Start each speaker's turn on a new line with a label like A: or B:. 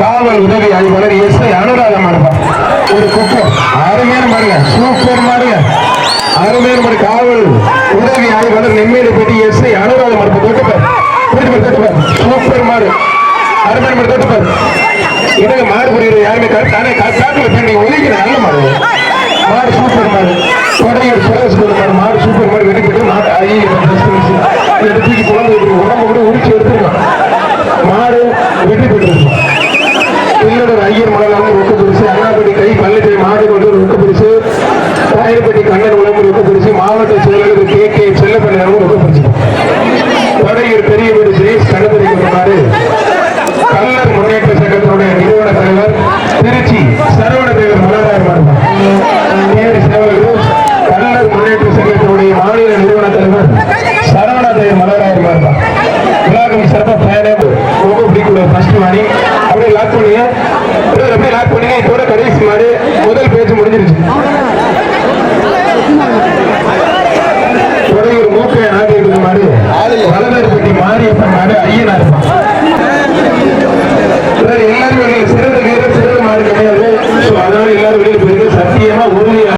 A: காவல் உதவி ஆய்வாளர் எஸ் ஐ அனுராதம் மாடுப்பா ஒரு குக்கம் அருமையான மாடுங்க. சூப்பர் மாடுங்க. அருமையான மாடு. காவல் உதவி ஆய்வாளர் நெம்மேலிப்பட்டி எஸ் ஐ அனுராதம் மாடுப்பா தொட்டுப்பார் தொட்டுப்பார் தொட்டுப்பார் சூப்பர் மாடு. அருமையான மாடு தொட்டுப்பார் எனக்கு மாடு புரியுது? யாருமே கரெக்ட் தானே காட்டுல ஒதுக்கிற நல்ல மாடு. மாடு சூப்பர் மாடு. கொடையூர் சுரேஷ் மாடு சூப்பர் ஐயர் மலை வந்து ரொக்க பரிசு அண்ணாப்பட்டி கை பள்ளிக்கை மாடு கொண்டு ஒரு ரொக்க பரிசு ராயப்பட்டி கண்ணன் உடம்பு ரொக்க பரிசு மாவட்ட செயலாளர் கே. கே. செல்லப்பள்ளி அவங்க ரொக்க பரிசு. கொடையூர் பெரிய வீடு சுரேஷ் கணபதி கொண்டாரு கல்லர் முன்னேற்ற சங்கத்தினுடைய நிறுவன தலைவர் திருச்சி சரவண தேவர் மலரார் மாறுபார் நேரு கல்லர் முன்னேற்ற சங்கத்தினுடைய மாநில நிறுவன தலைவர் சரவண தேவர் மலரார் மாறுபார் விழாக்கம் சிறப்பாக பயணம் ரொம்ப பிடிக்கூடிய ஃபர்ஸ்ட் ஷேர் பண்ணுங்க இதோட கடைசி மாடு முதல் பேச்சு முடிஞ்சிருச்சு. தொடங்கி ஒரு மூக்க நாடு இருக்கு மாடு. வளர்ந்தற்பட்டி மாரியப்ப மாடு ஐயனார் எல்லாரும் சிறந்த நேரம் சிறந்த மாடு கிடையாது. அதனால எல்லாரும் வெளியில் போயிருக்கு சத்தியமா உறுதியாக